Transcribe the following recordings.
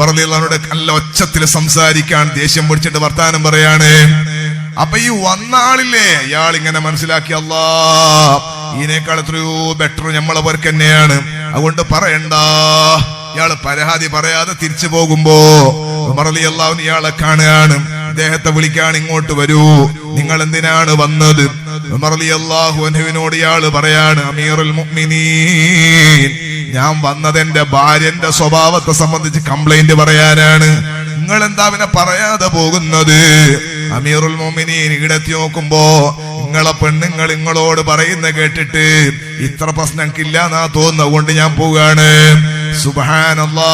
റളിയല്ലാഹുവിനോട് നല്ല ഒച്ചത്തിൽ സംസാരിക്കാൻ ദേഷ്യം പിടിച്ചിട്ട് വർത്താനം പറയാണ്. അപ്പൊ ഈ വന്നാളില്ലേ ഇയാൾ ഇങ്ങനെ മനസ്സിലാക്കി അല്ലാ ഇതിനേക്കാൾ എത്രയോ ബെറ്റർ നമ്മളെ പേർക്ക് തന്നെയാണ്. അതുകൊണ്ട് പറയണ്ട. ഇയാൾ പരാതി പറയാതെ തിരിച്ചു പോകുമ്പോ റളിയല്ലാഹു ഇയാളെ കാണുകയാണ്. അദ്ദേഹത്തെ വിളിക്കാൻ ഇങ്ങോട്ട് വരൂ. നിങ്ങൾ എന്തിനാണ് വന്നത്? അൻഹുവിനോട് ഇയാൾ പറയാണ് അമീറുൽ മുഅ്മിനീൻ ഞാൻ വന്നത് എന്റെ ഭാര്യന്റെ സ്വഭാവത്തെ സംബന്ധിച്ച് കംപ്ലൈന്റ് പറയാനാണ്. നിങ്ങൾ എന്താ പിന്നെ പറയാതെ പോകുന്നത്? അമീറുൽ മുഅ്മിനീൻ ഇടത്തി നോക്കുമ്പോ നിങ്ങളെ പെണ്ണുങ്ങൾ നിങ്ങളോട് പറയുന്ന കേട്ടിട്ട് ഇത്ര പ്രശ്നക്കില്ല എന്നാ തോന്നുന്നത്. കൊണ്ട് ഞാൻ പോവുകയാണ്. സുബാനല്ലാ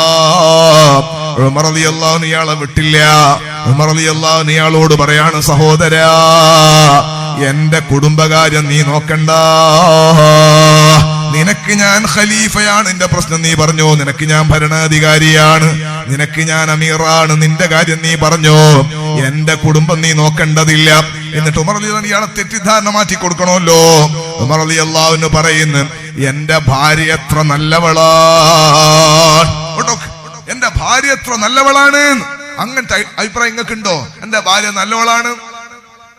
ഇയാളെ വിട്ടില്ല. ഉമർ അള്ളാഹു ഇയാളോട് പറയാണ് സഹോദരാ എന്റെ കുടുംബകാര്യം നീ നോക്കണ്ട. നിനക്ക് ഞാൻ ഖലീഫയാണ്. എന്റെ പ്രശ്നം നീ പറഞ്ഞു. നിനക്ക് ഞാൻ ഭരണാധികാരിയാണ്. നിനക്ക് ഞാൻ അമീറാണ്. നിന്റെ കാര്യം നീ പറഞ്ഞു. എന്റെ കുടുംബം നീ നോക്കേണ്ടതില്ല. എന്നിട്ട് ഉമർ അലി ഇയാളെ തെറ്റിദ്ധാരണ മാറ്റി കൊടുക്കണമല്ലോ. ഉമർ അലി അള്ളാഹുന്ന് പറയുന്നു എന്റെ ഭാര്യ എത്ര നല്ലവളാണ്? എന്റെ ഭാര്യ എത്ര നല്ലവളാണ്? അങ്ങനത്തെ അഭി- അഭിപ്രായം നിങ്ങൾക്കുണ്ടോ എന്റെ ഭാര്യ നല്ലവളാണ്.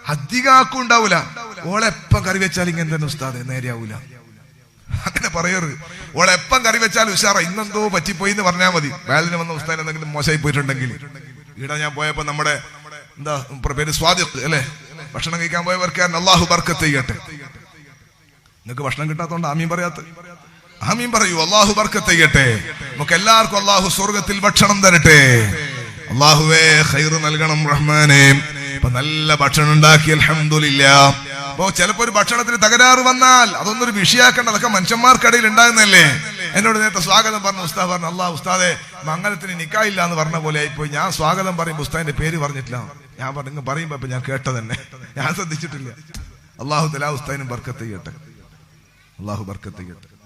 അധികാക്കും ഉണ്ടാവൂല. ഓളെപ്പം കറി വെച്ചാൽ ഇങ്ങനെ തന്നെ ഉസ്താദ് നേരെയാവൂല. അങ്ങനെ പറയരുത്. ഓളെപ്പം കറി വെച്ചാൽ ഉഷാറ. ഇന്നെന്തോ പറ്റിപ്പോയി എന്ന് പറഞ്ഞാൽ മതി. വേലിന് വന്ന ഉസ്താദ് എന്തെങ്കിലും മോശമായി പോയിട്ടുണ്ടെങ്കിൽ. ഇവിടെ ഞാൻ പോയപ്പോ നമ്മുടെ എന്താ പേര് സ്വാദിഖ് അല്ലേ? ഭക്ഷണം കഴിക്കാൻ പോയവർക്ക് അള്ളാഹു ബർക്കത്ത് ചെയ്യട്ടെ. നിങ്ങൾക്ക് ഭക്ഷണം കിട്ടാത്തോണ്ട് ആമീൻ പറയാത്ത. ആമീൻ പറയൂ അള്ളാഹു ബർക്കത്ത് ചെയ്യട്ടെ. നമുക്ക് എല്ലാവർക്കും അള്ളാഹു സ്വർഗത്തിൽ ഭക്ഷണം തരട്ടെ. അള്ളാഹുവേ ഖൈറ് നൽകണം റഹ്മാനെ. ഇപ്പൊ നല്ല ഭക്ഷണം ഉണ്ടാക്കി അലഹമില്ല അപ്പോ ചിലപ്പോ ഒരു ഭക്ഷണത്തിന് തകരാറ് വന്നാൽ അതൊന്നൊരു വിഷയാക്കേണ്ട അതൊക്കെ മനുഷ്യന്മാർക്കിടയിൽ ഉണ്ടാകുന്നല്ലേ എന്നോട് നേരത്തെ സ്വാഗതം പറഞ്ഞ ഉസ്താദ് പറഞ്ഞു അള്ളാഹ് ഉസ്താദെ മംഗലത്തിന് നിക്കായില്ല എന്ന് പറഞ്ഞ പോലെ ആയിപ്പോയി. ഞാൻ സ്വാഗതം പറയുമ്പോൾ ഉസ്താദിന്റെ പേര് പറഞ്ഞിട്ടില്ല. ഞാൻ പറഞ്ഞു പറയുമ്പോ ഇപ്പൊ ഞാൻ കേട്ടതന്നെ ഞാൻ ശ്രദ്ധിച്ചിട്ടില്ല. അള്ളാഹു തലാ ഉസ്താദിനും ബർക്കത്ത് ചെയ്യട്ടെ. അള്ളാഹു ബർക്കത്ത് ചെയ്യട്ടെ.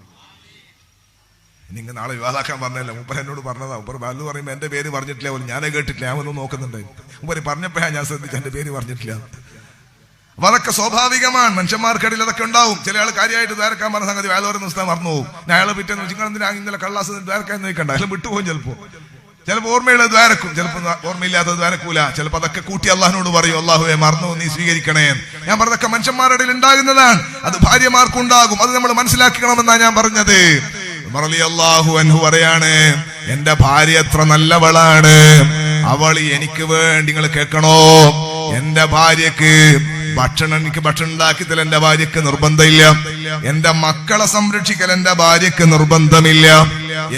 നിങ്ങൾ നാളെ വിവാഹാക്കാൻ പറഞ്ഞല്ല മുപ്പർ എന്നോട് പറഞ്ഞതാ. മുപ്പർ ബാലു പറയുമ്പോൾ എന്റെ പേര് പറഞ്ഞിട്ടില്ല പോലും. ഞാനേ കേട്ടിട്ടില്ല. ഞാൻ ഒന്നും നോക്കുന്നുണ്ട്. മുപ്പര് പറഞ്ഞപ്പോഴാ ഞാൻ ശ്രദ്ധിച്ചു എന്റെ പേര് പറഞ്ഞിട്ടില്ല. അപ്പൊ അതൊക്കെ സ്വാഭാവികമാണ്. മനുഷ്യന്മാർക്കിടയിൽ അതൊക്കെ ഉണ്ടാവും. ചില ആൾ കാര്യമായിട്ട് ദ്വാരക്കാൻ പറഞ്ഞ സംഗതി വേല പറയുന്ന ദിവസം മറന്നു പോകും. അയാളെ പിറ്റേന്ന് നിങ്ങൾ എന്തിനാ ഇന്നലെ കള്ളാസ് ദ്വാരക്കാൻ നോക്കണ്ട അയാൾ വിട്ടുപോകും ചിലപ്പോ. ചിലപ്പോൾ ഓർമ്മയുള്ള ദ്വാരക്കും. ചിലപ്പോൾ ഓർമ്മയില്ലാത്ത ദ്വാരക്കൂല. ചിലപ്പോൾ അതൊക്കെ കൂട്ടി അള്ളാഹിനോട് പറയും അള്ളാഹുവെ മറന്നു നീ സ്വീകരിക്കണേ. ഞാൻ പറഞ്ഞതൊക്കെ മനുഷ്യന്മാരുടെ ഉണ്ടാകുന്നതാണ്. അത് ഭാര്യമാർക്കുണ്ടാകും അത് നമ്മൾ മനസ്സിലാക്കണമെന്നാണ് ഞാൻ പറഞ്ഞത്. അള്ളാഹു അൻഹു പറയാണ് എന്റെ ഭാര്യ എത്ര നല്ലവളാണ്. അവൾ എനിക്ക് വേണ്ടി നിങ്ങൾ കേൾക്കണോ? എന്റെ ഭാര്യക്ക് ഭക്ഷണം എനിക്ക് ഭക്ഷണം ഉണ്ടാക്കി തരാൻ എന്റെ ഭാര്യക്ക് നിർബന്ധമില്ല. എന്റെ മക്കളെ സംരക്ഷിക്കൽ എന്റെ ഭാര്യക്ക് നിർബന്ധമില്ല.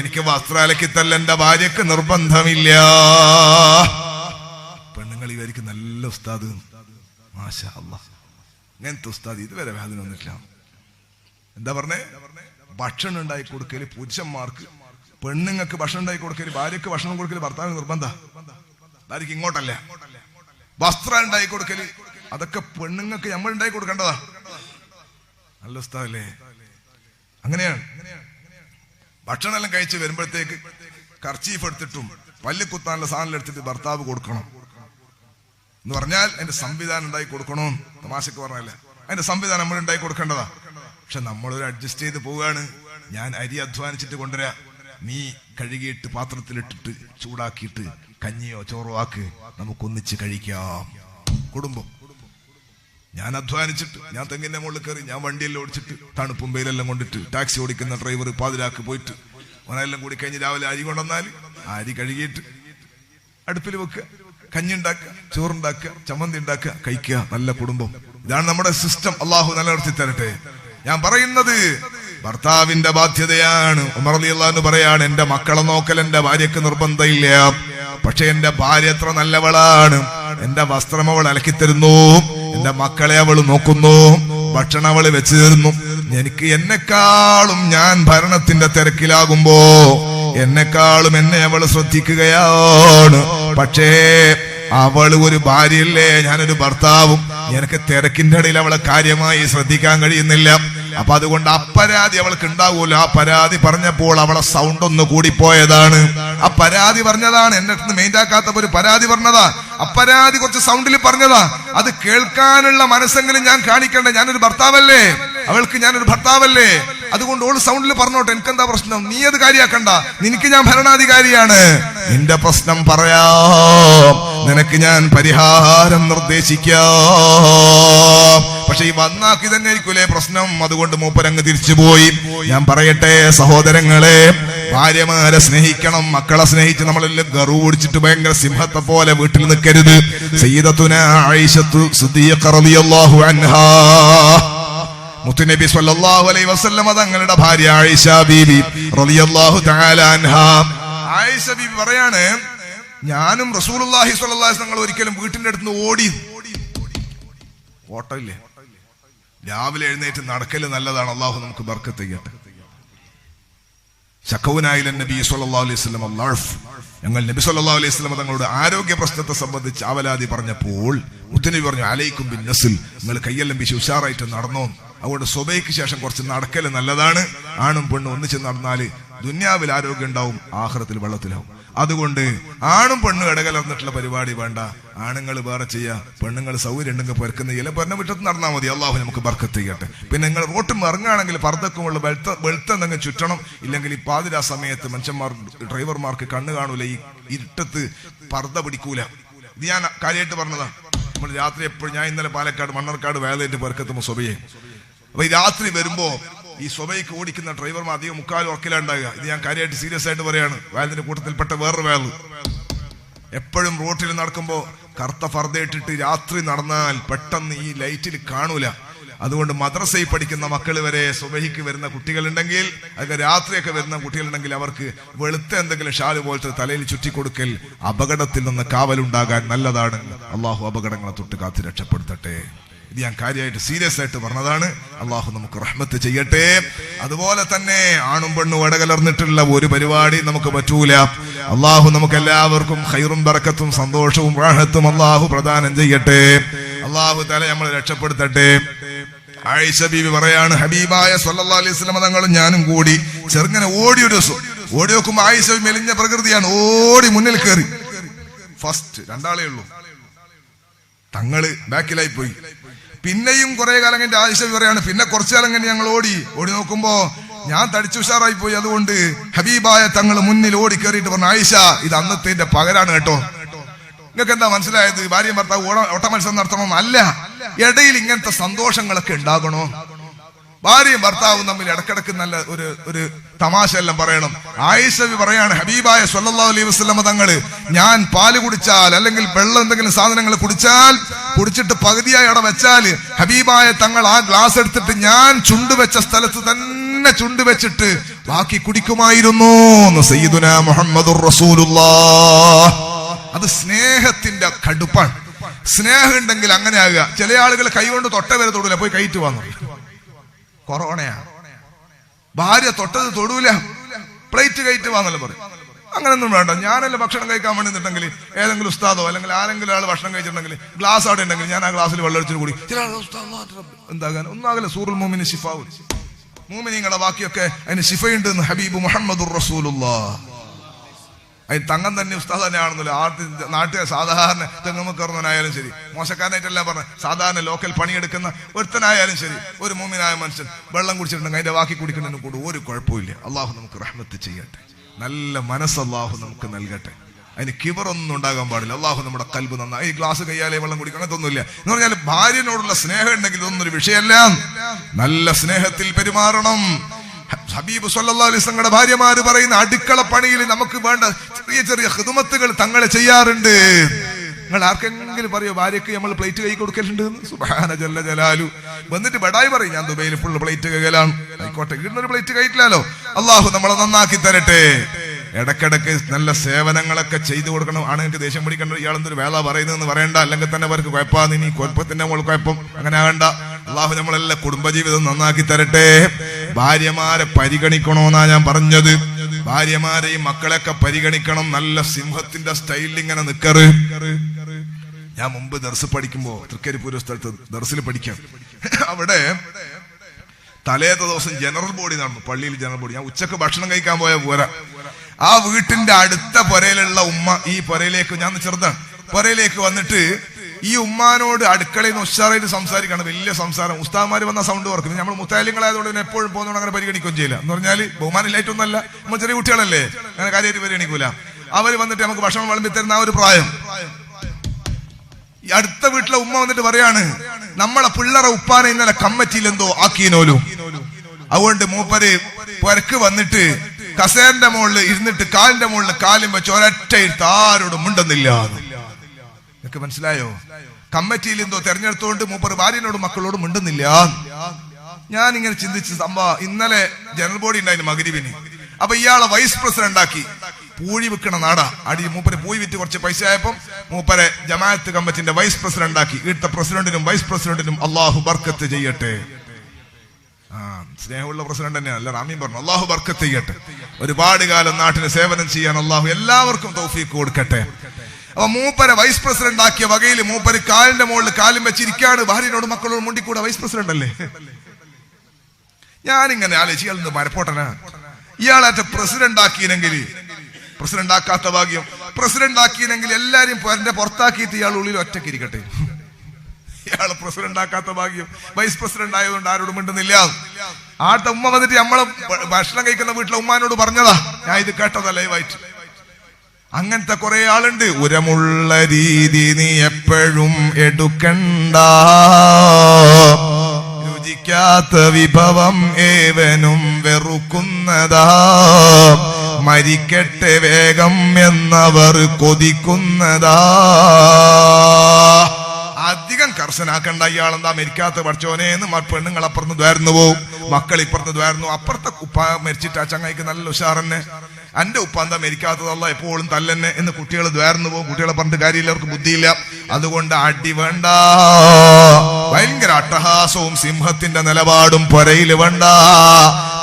എനിക്ക് വസ്ത്രം അലക്കി തല്ല എന്റെ ഭാര്യക്ക് നിർബന്ധമില്ല. പെണ്ണുങ്ങൾ ഇവർക്ക് നല്ല ഉസ്താദ്. മാഷാ ഉസ്താദ് ഇതുവരെ വേദന വന്നിട്ടില്ല. എന്താ പറഞ്ഞേ? ഭക്ഷണം ഉണ്ടായി കൊടുക്കൽ പുരുഷന്മാർക്ക് പെണ്ണുങ്ങൾക്ക് ഭക്ഷണം ഉണ്ടായി കൊടുക്കൽ ഭാര്യക്ക് ഭക്ഷണം കൊടുക്കൽ ഭർത്താവിന് നിർബന്ധ. ഭാര്യക്ക് ഇങ്ങോട്ടല്ല. വസ്ത്രം ഉണ്ടായി കൊടുക്കൽ അതൊക്കെ പെണ്ണുങ്ങൾക്ക് നമ്മൾ ഉണ്ടായി കൊടുക്കേണ്ടതാ. നല്ല ഉസ്താദല്ലേ? അങ്ങനെയാണ്. ഭക്ഷണമെല്ലാം കഴിച്ച് വരുമ്പോഴത്തേക്ക് കർച്ചീഫ് എടുത്തിട്ടും പല്ല് കുത്താനുള്ള സാധനം എടുത്തിട്ട് ഭർത്താവ് കൊടുക്കണം. എന്ന് പറഞ്ഞാൽ അതിന്റെ സംവിധാനം ഉണ്ടായി കൊടുക്കണോ തമാശക്ക് പറഞ്ഞല്ലേ? അതിന്റെ സംവിധാനം നമ്മൾ ഉണ്ടായി കൊടുക്കേണ്ടതാ. പക്ഷെ നമ്മളൊരു അഡ്ജസ്റ്റ് ചെയ്ത് പോവുകയാണ്. ഞാൻ അരി അധ്വാനിച്ചിട്ട് കൊണ്ടുവരാ. നീ കഴുകിയിട്ട് പാത്രത്തിലിട്ടിട്ട് ചൂടാക്കിയിട്ട് കഞ്ഞിയോ ചോറോ ആക്ക്. നമുക്കൊന്നിച്ച് കഴിക്കാം. കുടുംബം. ഞാൻ അധ്വാനിച്ചിട്ട് ഞാൻ തെങ്ങിന്റെ മുകളിൽ കയറി ഞാൻ വണ്ടിയെല്ലാം ഓടിച്ചിട്ട് തണുപ്പും വെയിലെല്ലാം കൊണ്ടിട്ട് ടാക്സി ഓടിക്കുന്ന ഡ്രൈവർ പാതിരാക്ക് പോയിട്ട് ഓനെല്ലാം കൂടി കഴിഞ്ഞ് രാവിലെ അരി കൊണ്ടുവന്നാൽ അരി കഴുകിയിട്ട് അടുപ്പിൽ വെക്കുക കഞ്ഞി ഉണ്ടാക്കുക ചോറുണ്ടാക്കുക ചമ്മന്തി ഉണ്ടാക്കുക കഴിക്കുക. നല്ല കുടുംബം. ഇതാണ് നമ്മുടെ സിസ്റ്റം അള്ളാഹു നിലനിർത്തി തരട്ടെ. ഞാൻ പറയുന്നത് ഭർത്താവിന്റെ ബാധ്യതയാണ്. ഉമർ അലി പറയാണ് എന്റെ മക്കളെ നോക്കൽ എന്റെ ഭാര്യക്ക് നിർബന്ധമില്ല. പക്ഷെ എന്റെ ഭാര്യ എത്ര നല്ലവളാണ്. എന്റെ വസ്ത്രം അവൾ അലക്കിത്തരുന്നു എന്റെ മക്കളെ അവൾ നോക്കുന്നു. ഭക്ഷണം അവൾ വെച്ചു തരുന്നു. എനിക്ക് എന്നെക്കാളും ഞാൻ ഭരണത്തിന്റെ തിരക്കിലാകുമ്പോ എന്നെക്കാളും എന്നെ അവൾ ശ്രദ്ധിക്കുകയാണ്. പക്ഷേ അവൾ ഒരു ഭാര്യയല്ലേ? ഞാനൊരു ഭർത്താവും. എനിക്ക് തിരക്കിന്റെ ഇടയിൽ അവളെ കാര്യമായി ശ്രദ്ധിക്കാൻ കഴിയുന്നില്ല. അപ്പൊ അതുകൊണ്ട് അപ്പരാതി അവൾക്ക് ഉണ്ടാവൂല. ആ പരാതി പറഞ്ഞപ്പോൾ അവളെ സൗണ്ട് ഒന്ന് കൂടി പോയതാണ് ആ പരാതി പറഞ്ഞതാണ്. എന്റെ അടുത്ത് മെയിന്റാക്കാത്ത ഒരു പരാതി പറഞ്ഞതാ. അപ്പരാതി കുറച്ച് സൗണ്ടിൽ പറഞ്ഞതാ. അത് കേൾക്കാനുള്ള മനസ്സെങ്കിലും ഞാൻ കാണിക്കണ്ടേ. ഞാനൊരു ഭർത്താവല്ലേ? അവൾക്ക് ഞാനൊരു ഭർത്താവല്ലേ? അതുകൊണ്ട് ഓൾ സൗണ്ടിൽ പറഞ്ഞോട്ടെ. എനിക്കെന്താ പ്രശ്നം? നീ അത് കാര്യാക്കണ്ട. നിനക്ക് ഞാൻ ഭരണാധികാരിയാണ്. നിന്റെ പ്രശ്നം പറയാം. നിനക്ക് ഞാൻ പരിഹാരം നിർദ്ദേശിക്കാം. പക്ഷെ ഈ വന്നാക്കി തന്നെ ആയിരിക്കൂലേ പ്രശ്നം? അതുകൊണ്ട് മൂപ്പരങ്ങ് തിരിച്ചുപോയി ഞാൻ പറയട്ടെ സഹോദരങ്ങളെ ഭാര്യമാരെ സ്നേഹിക്കണം മക്കളെ സ്നേഹിച്ച് നമ്മളെല്ലാം ഗറു ഓടിച്ചിട്ട് ഭയങ്കര സിംഹത്തെ പോലെ വീട്ടിൽ നിൽക്കരുത്. മുത്തുനബി സല്ലല്ലാഹു അലൈഹി വസല്ലമ തങ്ങളുടെ ഭാര്യ ആയിഷ ബീബി റളിയല്ലാഹു തആല ആയിഷ ബീബി പറയാണ് ഞാനും റസൂലുള്ളാഹി സ്വല്ലല്ലാഹു ഞങ്ങൾ ഒരിക്കലും വീട്ടിന്റെ അടുത്ത് ഓടി ഓടി ഓട്ടമില്ലേ? രാവിലെ എഴുന്നേറ്റ് നടക്കൽ നല്ലതാണ്. അള്ളാഹു നമുക്ക് ബർക്കത്ത് ചെയ്യട്ടെ. ശക്കൗനായിലെ നബി സല്ലാ അലൈഹി സ്വലം ഞങ്ങൾ നബി സല്ലാ അലൈഹി സ്വലം തങ്ങളുടെ ആരോഗ്യ പ്രശ്നത്തെ സംബന്ധിച്ച് ആവലാതി പറഞ്ഞപ്പോൾ മുത്തനബി പറഞ്ഞു അലൈക്കും ബിൻ നസിൽ. നിങ്ങൾ കയ്യെല്ലാം വീശി ഉഷാറായിട്ട് നടന്നോ. അതുകൊണ്ട് സ്വബയ്ക്ക് ശേഷം കുറച്ച് നടക്കൽ നല്ലതാണ്. ആണും പെണ്ണും ഒന്നിച്ച് നടന്നാൽ ദുന്യാവിൽ ആരോഗ്യം ഉണ്ടാവും ആഹ്റത്തിൽ വെള്ളത്തിലാവും. അതുകൊണ്ട് ആണും പെണ്ണും ഇടകലർന്നിട്ടുള്ള പരിപാടി വേണ്ട. ആണുങ്ങൾ വേറെ ചെയ്യുക പെണ്ണുങ്ങൾ സൗകര്യം ഉണ്ടെങ്കിൽ പെരുക്കുന്ന ചില പെണ്ണ മുറ്റത്ത് നടന്നാൽ മതി. അള്ളാഹു നമുക്ക് ബർക്കത്ത് ചെയ്യട്ടെ. പിന്നെ നിങ്ങൾ റോട്ടും ഇറങ്ങുകയാണെങ്കിൽ പർദ്ദക്കുമുള്ള വെളുത്ത വെളുത്ത എന്തെങ്കിലും ചുറ്റണം. ഇല്ലെങ്കിൽ ഈ പാതിരാ സമയത്ത് മനുഷ്യന്മാർ ഡ്രൈവർമാർക്ക് കണ്ണു കാണൂല. ഈ ഇരുട്ടത്ത് പർദ്ദ പിടിക്കൂല. ഇത് ഞാൻ കാര്യമായിട്ട് പറഞ്ഞതാ. നമ്മൾ രാത്രി എപ്പോഴും ഞാൻ ഇന്നലെ പാലക്കാട് മണ്ണർക്കാട് വേലയിട്ട് പെരക്കത്തുമ്പോൾ സ്വഭയെ അപ്പൊ ഈ രാത്രി വരുമ്പോ ഈ സ്വബൈക്ക് ഓടിക്കുന്ന ഡ്രൈവർമാർ അധികം മുക്കാലും ഉറക്കിലുണ്ടാകുക ഇത് ഞാൻ കാര്യമായിട്ട് സീരിയസ് ആയിട്ട് പറയാണ്. വേലത്തിന്റെ കൂട്ടത്തിൽപ്പെട്ട വേറൊരു വേൾ എപ്പോഴും റോട്ടിൽ നടക്കുമ്പോൾ കറുത്ത ഫർദയിട്ടിട്ട് രാത്രി നടന്നാൽ പെട്ടെന്ന് ഈ ലൈറ്റിൽ കാണൂല. അതുകൊണ്ട് മദ്രസയിൽ പഠിക്കുന്ന മക്കൾ വരെ സുബഹിക്ക് വരുന്ന കുട്ടികളുണ്ടെങ്കിൽ അതൊക്കെ രാത്രിയൊക്കെ വരുന്ന കുട്ടികളുണ്ടെങ്കിൽ അവർക്ക് വെളുത്ത എന്തെങ്കിലും ഷാൽ പോലത്തെ തലയിൽ ചുറ്റിക്കൊടുക്കൽ അപകടത്തിൽ നിന്ന് കാവലുണ്ടാകാൻ നല്ലതാണ്. അള്ളാഹു അപകടങ്ങളെ തൊട്ട് കാത്തി രക്ഷപ്പെടുത്തട്ടെ. ഇത് ഞാൻ കാര്യമായിട്ട് സീരിയസ് ആയിട്ട് പറഞ്ഞതാണ്. അള്ളാഹു നമുക്ക് റഹ്മത്ത് ചെയ്യട്ടെ. അതുപോലെ തന്നെ ആണും പെണ്ണും ഇടകലർന്നിട്ടുള്ള ഒരു പരിപാടി നമുക്ക് പറ്റൂല. അള്ളാഹു നമുക്ക് എല്ലാവർക്കും ഹൈറും ബറക്കത്തും സന്തോഷവും വാഹത്തും അള്ളാഹു പ്രദാനം ചെയ്യട്ടെ. അള്ളാഹു തല നമ്മൾ രക്ഷപ്പെടുത്തട്ടെ. ആയിഷ ബീവി പറയാണ് ഹബീബായ സല്ലല്ലാഹു അലൈഹി തങ്ങളും ഞാനും കൂടി ചെറുങ്ങനെ ഓടി ഒരു ദിവസം. ഓടി നോക്കുമ്പോ ആയിഷ മെലിഞ്ഞ പ്രകൃതിയാണ്. ഓടി മുന്നിൽ കയറി ഫസ്റ്റ് രണ്ടാളേ ഉള്ളൂ. തങ്ങൾ ബാക്കിലായി പോയി. പിന്നെയും കുറെ കാലം കഴിഞ്ഞിട്ട് ആയിഷ പറയാണ് പിന്നെ കുറച്ചു കാലം കഴിഞ്ഞ് ഞങ്ങൾ ഓടി. ഓടി നോക്കുമ്പോ ഞാൻ തടിച്ചു ഉഷാറായി പോയി അതുകൊണ്ട് ഹബീബായ തങ്ങൾ മുന്നിൽ ഓടി കയറിയിട്ട് പറഞ്ഞു ആയിഷ ഇത് അന്നത്തെ പകരാണ് കേട്ടോ. നിങ്ങൾക്ക് എന്താ മനസ്സിലായത്? ഭാര്യ ഭർത്താവ് ഓട ഓട്ട മത്സരം നടത്തണം അല്ല ഇടയിൽ ഇങ്ങനത്തെ സന്തോഷങ്ങളൊക്കെ ഉണ്ടാകണോ? ഭാര്യയും ഭർത്താവും തമ്മിൽ ഇടക്കിടക്ക് നല്ല ഒരു ഒരു തമാശ എല്ലാം പറയണം. ആയിഷബി പറയാണ് ഹബീബായ സല്ലല്ലാഹു അലൈഹി വസ്ലമ തങ്ങൾ ഞാൻ പാൽ കുടിച്ചാൽ അല്ലെങ്കിൽ വെള്ളം എന്തെങ്കിലും സാധനങ്ങൾ കുടിച്ചാൽ കുടിച്ചിട്ട് പകുതിയായി അവിടെ വെച്ചാൽ ഹബീബായ തങ്ങൾ ആ ഗ്ലാസ് എടുത്തിട്ട് ഞാൻ ചുണ്ട് വെച്ച സ്ഥലത്ത് തന്നെ ചുണ്ട് വെച്ചിട്ട് ബാക്കി കുടിക്കുമായിരുന്നു സയ്യിദുന റസൂലുള്ളാഹ്. അത് സ്നേഹത്തിന്റെ കടുപ്പാണ്. സ്നേഹം ഉണ്ടെങ്കിൽ അങ്ങനെ ആകുക. ചില ആളുകൾ കൈകൊണ്ട് തൊട്ട വരെ തൊടില്ല പോയി കയറ്റ് വന്നു കൊറോണയാ. ഭാര്യ തൊട്ടത് തൊടൂല. പ്ലേറ്റ് കയറ്റി വാന്നല്ലോ പറയും. അങ്ങനൊന്നും വേണ്ട. ഞാനല്ലേ ഭക്ഷണം കഴിക്കാൻ വേണ്ടി നിന്നിട്ടുണ്ടെങ്കിൽ ഏതെങ്കിലും ഉസ്താദോ അല്ലെങ്കിൽ ആരെങ്കിലും ആൾ ഭക്ഷണം കഴിച്ചിട്ടുണ്ടെങ്കിൽ ഗ്ലാസ് അവിടെ ഉണ്ടെങ്കിൽ ഞാൻ ആ ഗ്ലാസ്സിൽ വെള്ളം ഒഴിച്ചിട്ട് കൂടി. എന്താകാൻ ഒന്നാകല സൂറുൽ മോമിന് ഷിഫാവും മൂമിനിങ്ങളുടെ ബാക്കിയൊക്കെ അതിന് ശിഫയുണ്ട് ഹബീബ് മുഹമ്മദുർ റസൂലുള്ളാഹ് അതിന് തങ്ങം തന്നെ ഉസ്താദ് തന്നെയാണെന്നല്ലോ ആ നാട്ടിലെ സാധാരണ തെങ്ങുമക്കറുന്നവനായാലും ശരി. മോശക്കാരനായിട്ടല്ല പറഞ്ഞ. സാധാരണ ലോക്കൽ പണിയെടുക്കുന്ന ഒരുത്തനായാലും ശരി. ഒരു മൂമിനായ മനുഷ്യൻ വെള്ളം കുടിച്ചിട്ടുണ്ടെങ്കിൽ അതിന്റെ ബാക്കി കുടിക്കുന്നതിന് കൂടെ ഒരു കുഴപ്പമില്ല അള്ളാഹു നമുക്ക് റഹ്മത്ത് ചെയ്യട്ടെ. നല്ല മനസ്സ് അള്ളാഹു നമുക്ക് നൽകട്ടെ. അതിന് കിവറൊന്നും ഉണ്ടാകാൻ പാടില്ല. അള്ളാഹു നമ്മുടെ കൽബ് നന്നാ. ഈ ഗ്ലാസ് കയ്യാലേ വെള്ളം കുടിക്കണം അതൊന്നുമില്ല എന്ന് പറഞ്ഞാൽ ഭാര്യനോടുള്ള സ്നേഹം ഉണ്ടെങ്കിൽ ഇതൊന്നും ഒരു വിഷയമല്ല. നല്ല സ്നേഹത്തിൽ പെരുമാറണം. ഹബീബ് സല്ലല്ലാഹു അലൈഹി വസല്ലമയുടെ ഭാര്യമാര് പറയുന്ന അടുക്കള പണിയിൽ നമുക്ക് വേണ്ട ചെറിയ ചെറിയ ഹിദമത്തുകൾ തങ്ങളെ ചെയ്യാറുണ്ട്. നിങ്ങൾ ആർക്കെങ്കിലും പറയോ ഭാര്യക്ക് നമ്മൾ പ്ലേറ്റ് കൈ കൊടുക്കലുണ്ട് സുബാന ജല്ല ജലാലു. വന്നിട്ട് ബടായി പറയും ഞാൻ ദുബൈയിൽ ഫുൾ പ്ലേറ്റ് കൈകലാണ് ആയിക്കോട്ടെ ഇടുന്നൊരു പ്ലേറ്റ് കഴിക്കില്ലല്ലോ അള്ളാഹു നമ്മളെ നന്നാക്കി തരട്ടെ. ഇടക്കിടക്ക് നല്ല സേവനങ്ങളൊക്കെ ചെയ്തു കൊടുക്കണം. ആണ് എനിക്ക് ദേഷ്യം പിടിക്കേണ്ട ഇയാളെന്തൊരു വേള പറയുന്നതെന്ന് പറയണ്ട. അല്ലെങ്കിൽ തന്നെ അവർക്ക് കുഴപ്പമാണ്. ഇനി കുഴപ്പത്തിന്റെ മോൾ കുഴപ്പം. അങ്ങനെ ആകണ്ട. അള്ളാഹു നമ്മളെല്ലാം കുടുംബജീവിതം നന്നാക്കി തരട്ടെ. ഭാര്യമാരെ പരിഗണിക്കണോന്നാ ഞാൻ പറഞ്ഞത്. ഭാര്യമാരെയും മക്കളെയൊക്കെ പരിഗണിക്കണം. നല്ല സിംഹത്തിന്റെ സ്റ്റൈലിൽ ഇങ്ങനെ നിക്കറ്. ഞാൻ മുമ്പ് ദർസ് പഠിക്കുമ്പോ തൃക്കരിപ്പൂര സ്ഥലത്ത് ദർസിൽ പഠിക്കാം. അവിടെ തലേത്തെ ദിവസം ജനറൽ ബോഡി നടന്നു. പള്ളിയിൽ ജനറൽ ബോഡി. ഞാൻ ഉച്ചയ്ക്ക് ഭക്ഷണം കഴിക്കാൻ പോയ പോരാ. ആ വീട്ടിന്റെ അടുത്ത പുരയിലുള്ള ഉമ്മ ഈ പുരയിലേക്ക് ഞാൻ ചെറുതാണ്. പുരയിലേക്ക് വന്നിട്ട് ഈ ഉമ്മാനോട് അടുക്കളയിൽ നിന്ന് ഉഷാറായിട്ട് സംസാരിക്കണം. വലിയ സംസാരം. ഉസ്താമാര് വന്ന സൗണ്ട് ഓർക്കും. നമ്മൾ മുത്താലിങ്ങളായതുകൊണ്ട് തന്നെ എപ്പോഴും പോകുന്നതുകൊണ്ട് അങ്ങനെ പരിഗണിക്കുകയും ചെയ്യില്ല. എന്ന് പറഞ്ഞാൽ ബഹുമാനില്ലായിട്ടൊന്നല്ല നമ്മൾ ചെറിയ കുട്ടികളല്ലേ? അങ്ങനെ കാര്യമായിട്ട് പരിഗണിക്കൂല. അവർ വന്നിട്ട് നമുക്ക് ഭക്ഷണം വിളമ്പി തരുന്ന ആ ഒരു പ്രായം. ഈ അടുത്ത വീട്ടിലെ ഉമ്മ വന്നിട്ട് പറയാണ് നമ്മളെ പിള്ളേരെ ഉപ്പാനെ ഇന്നലെ കമ്മറ്റിയിൽ എന്തോ ആക്കിയനോലും അതുകൊണ്ട് മൂപ്പര് പുരക്ക് വന്നിട്ട് കസേരന്റെ മുകളിൽ ഇരുന്നിട്ട് കാലിന്റെ മുകളിൽ കാലും വെച്ച് ഒരൊറ്റ ഇരുത്ത് ആരോടും മിണ്ടുന്നില്ല നിനക്ക് മനസ്സിലായോ? കമ്മിറ്റിയിൽ എന്തോ തെരഞ്ഞെടുത്തുകൊണ്ട് മൂപ്പർ ഭാര്യനോടും മക്കളോടും മിണ്ടുന്നില്ല. ഞാൻ ഇങ്ങനെ ചിന്തിച്ച് സംഭവ ഇന്നലെ ജനറൽ ബോഡി ഉണ്ടായിരുന്നു മകരിവിന് അപ്പൊ ഇയാളെ വൈസ് പ്രസിഡന്റ് ആക്കി. പൂഴി വിൽക്കണ നാടാ. അടി മൂപ്പര് പൂഴി വിറ്റ് കുറച്ച് പൈസ ആയപ്പം മൂപ്പരെ ജമാഅത്ത് കമ്മിറ്റിന്റെ വൈസ് പ്രസിഡന്റ് ആക്കി. ഇവിടുത്തെ പ്രസിഡന്റിനും വൈസ് പ്രസിഡന്റിനും അള്ളാഹു ബർക്കത്ത് ചെയ്യട്ടെ. ആ സ്നേഹമുള്ള പ്രസിഡന്റ് തന്നെയാണ് അല്ല റാമീം പറഞ്ഞു. അള്ളാഹു ബർക്കത്ത് ചെയ്യട്ടെ. ഒരുപാട് കാലം നാട്ടിന് സേവനം ചെയ്യാൻ അള്ളാഹു എല്ലാവർക്കും തൗഫീക്ക് കൊടുക്കട്ടെ. അപ്പൊ മൂപ്പരെ വൈസ് പ്രസിഡന്റ് ആക്കിയ വകയിൽ മൂപ്പര് കാലിന്റെ മുകളിൽ കാലും വെച്ചിരിക്കാണ്. ഭാര്യനോട് മക്കളോട് മുണ്ടിക്കൂടെ വൈസ് പ്രസിഡന്റ് അല്ലേ? ഞാനിങ്ങനെ ആലോചിച്ച് ഇയാൾ മരപ്പോട്ടനാ? ഇയാളാറ്റ പ്രസിഡന്റ് ആക്കിയില്ലെങ്കിൽ പ്രസിഡന്റ് ആക്കാത്ത ഭാഗ്യം. പ്രസിഡന്റ് ആക്കിയില്ലെങ്കിൽ എല്ലാരും എന്റെ പുറത്താക്കിയിട്ട് ഇയാൾ ഉള്ളിൽ ഒറ്റയ്ക്ക് ഇരിക്കട്ടെ. ഇയാൾ പ്രസിഡന്റ് ആക്കാത്ത ഭാഗ്യം. വൈസ് പ്രസിഡന്റ് ആയതുകൊണ്ട് ആരോടും മിണ്ടുന്നില്ല. ആട്ട ഉമ്മ വന്നിട്ട് നമ്മളെ ഭക്ഷണം കഴിക്കുന്ന വീട്ടിലെ ഉമ്മാനോട് പറഞ്ഞതാ. ഞാൻ ഇത് കേട്ടതാ ലൈവായിട്ട് അങ്ങനത്തെ കുറെ ആളുണ്ട്. ഉരമുള്ള രീതി നീ എപ്പോഴും എടുക്കണ്ട. രുചിക്കാത്ത വിഭവം ഏവനും വെറുക്കുന്നതാ. മരിക്കട്ടെ വേഗം എന്നവർ കൊതിക്കുന്നതാ. അധികം കർശനാക്കണ്ട. ഇയാളെന്താ മരിക്കാത്ത പഠിച്ചോനെ എന്ന് അപ്പുറത്ത് ദ്വാരുന്നു പോവും. മക്കൾ ഇപ്പുറത്ത് അപ്പുറത്തെ ഉപ്പ മരിച്ചിട്ട് ആ ചങ്ങായിക്ക് നല്ല ഉഷാറന്നെ. എന്റെ ഉപ്പ എന്താ മരിക്കാത്തതല്ല എപ്പോഴും തല്ലെന്നെ എന്ന് കുട്ടികൾ ദ്വാരുന്നു പോകും. കുട്ടികളെ പറഞ്ഞിട്ട് കാര്യമില്ല അവർക്ക് ബുദ്ധിയില്ല. അതുകൊണ്ട് അടി വേണ്ട. ഭയങ്കര അട്ടഹാസവും സിംഹത്തിന്റെ നിലപാടും പൊരയിൽ വേണ്ട.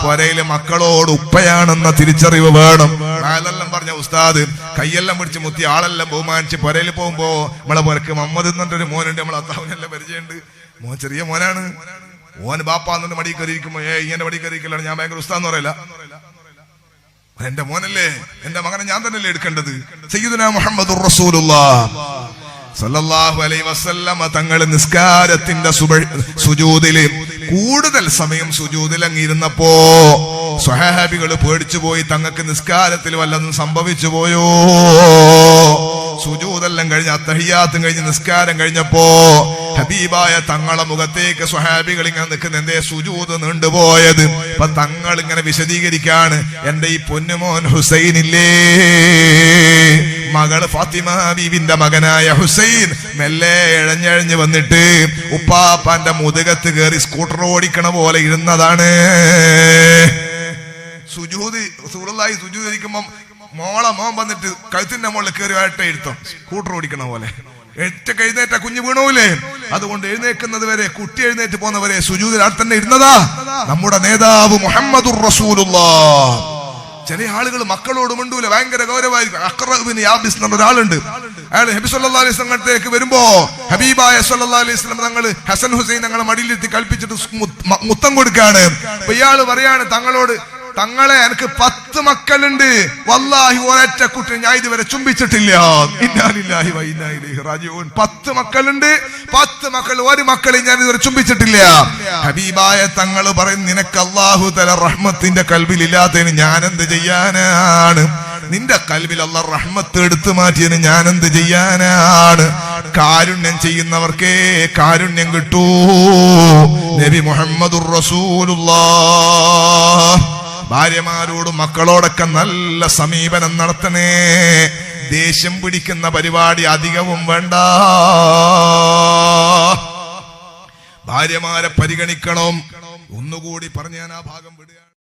പൊരയിൽ മക്കളോട് ഉപ്പയാണെന്ന തിരിച്ചറിവ് വേണം. അതെല്ലാം പറഞ്ഞ ഉസ്താദ് കയ്യെല്ലാം പിടിച്ച് മുത്തി ആളെല്ലാം ബഹുമാനിച്ച് പൊരയിൽ പോകുമ്പോ നമ്മളെ പുരക്ക് മമ്മദ് എന്നിട്ടൊരു മോനുണ്ട്. നമ്മളെ അത്താവിനെല്ലാം പരിചയമുണ്ട്. മോൻ ചെറിയ മോനാണ്. ഓന് ബാപ്പ എന്നിട്ട് മടി കയറിയിരിക്കുമ്പോ ഏ ഇങ്ങനെ മടി കയറിയിരിക്കലാണ് ഞാൻ ഭയങ്കര ഉസ്താന്ന് പറയല എന്റെ മോനല്ലേ എന്റെ മകനെ ഞാൻ തന്നെയല്ലേ എടുക്കേണ്ടത്? സയ്യിദുന മുഹമ്മദ് സല്ലല്ലാഹു അലൈഹി വസല്ലമ തങ്ങൾ നിസ്കാരത്തിന്റെ സുജൂദിൽ കൂടുതൽ സമയം സുജൂദിൽ അങ്ങിരുന്നപ്പോ സ്വഹാബികൾ പേടിച്ചു പോയി തങ്ങൾക്ക് നിസ്കാരത്തിൽ വല്ലതും സംഭവിച്ചു പോയോ? സുജൂതെല്ലാം കഴിഞ്ഞ് അത്തഹിയാത്തും കഴിഞ്ഞ് നിസ്കാരം കഴിഞ്ഞപ്പോ ഹബീബായ തങ്ങളെ മുഖത്തേക്ക് സ്വഹാബികൾ ഇങ്ങനെ നിൽക്കുന്ന എന്തേ സുജൂത് നീണ്ടുപോയത്? അപ്പൊ തങ്ങൾ ഇങ്ങനെ വിശദീകരിക്കാണ് എന്റെ ഈ പൊന്നുമോൻ ഹുസൈനില്ലേ മകൾ ഫാത്തിമ ബീവിന്റെ മകനായ ഹുസൈൻ മെല്ലെ ഇഴഞ്ഞഴഞ്ഞ് വന്നിട്ട് ഉപ്പാപ്പാന്റെ മുതുകത്ത് കയറി സ്കൂട്ടർ ഓടിക്കണ പോലെ ഇരുന്നതാണ്. സുജൂത് സുഹൃത്തായി സുജൂതി ഇരിക്കുമ്പം മോളെ മോൻ വന്നിട്ട് കഴുത്തിന്റെ മുകളിൽ കയറി വേട്ട എഴുത്തും സ്കൂട്ടർ ഓടിക്കണ പോലെ. എഴുത്ത എഴുന്നേറ്റ കുഞ്ഞു വീണൂലേ? അതുകൊണ്ട് എഴുന്നേക്കുന്നത് വരെ കുട്ടി എഴുന്നേറ്റ് പോകുന്നവരെ സുജൂതിൽ തന്നെ ഇരുന്നതാ. നമ്മുടെ നേതാവ് മുഹമ്മദുർ റസൂലുള്ള ചില ആളുകൾ മക്കളോട് മിണ്ടൂല ഭയങ്കര ഗൗരവമായിരിക്കും. അക്രബിന് യാബിസ് എന്ന ഒരാളുണ്ട് അയാൾ ഹബി സല്ലാ അലൈഹി സ്വലത്തേക്ക് വരുമ്പോ ഹബീബായ സല്ലാ അലൈഹി സ്വലം തങ്ങൾ ഹസൻ ഹുസൈൻ തങ്ങളെ മടിയിലെത്തി കൽപ്പിച്ചിട്ട് മുത്തം കൊടുക്കുകയാണ്. ഇയാൾ പറയാണ് തങ്ങളോട് തങ്ങളെ എനിക്ക് പത്ത് മക്കളുണ്ട്. വല്ലാഹി ഒരൊറ്റ കുട്ടി ഞാൻ ഇതുവരെ ചുംബിച്ചിട്ടില്ല. ഇന്നാലില്ലാഹി വ ഇന്നാ ഇലൈഹി റാജിഊൻ. പത്ത് മക്കളുണ്ട്. പത്ത് മക്കൾ ഒരു മക്കളെ ഞാൻ ഇതുവരെ ചുംബിച്ചിട്ടില്ല. ഹബീബായ തങ്ങൾ പറയും നിനക്ക് അള്ളാഹു തല റഹ്മത്തിന്റെ കൽവിലില്ലാത്തതിന് എന്ത് ചെയ്യാനാണ്? നിന്റെ കൽവിൽ അല്ല റഹ്മത്ത് എടുത്തു മാറ്റിയതിന് ഞാൻ എന്ത് ചെയ്യാനാണ്? കാരുണ്യം ചെയ്യുന്നവർക്കേ കാരുണ്യം കിട്ടൂ. നബി മുഹമ്മദുർ റസൂലുള്ളാഹ്. ഭാര്യമാരോടും മക്കളോടൊക്കെ നല്ല സമീപനം നടത്തണേ. ദേഷ്യം പിടിക്കുന്ന പരിപാടി അധികവും വേണ്ട. ഭാര്യമാരെ പരിഗണിക്കണം. ഒന്നുകൂടി പറഞ്ഞ് ഞാൻ ആ ഭാഗം വിടുക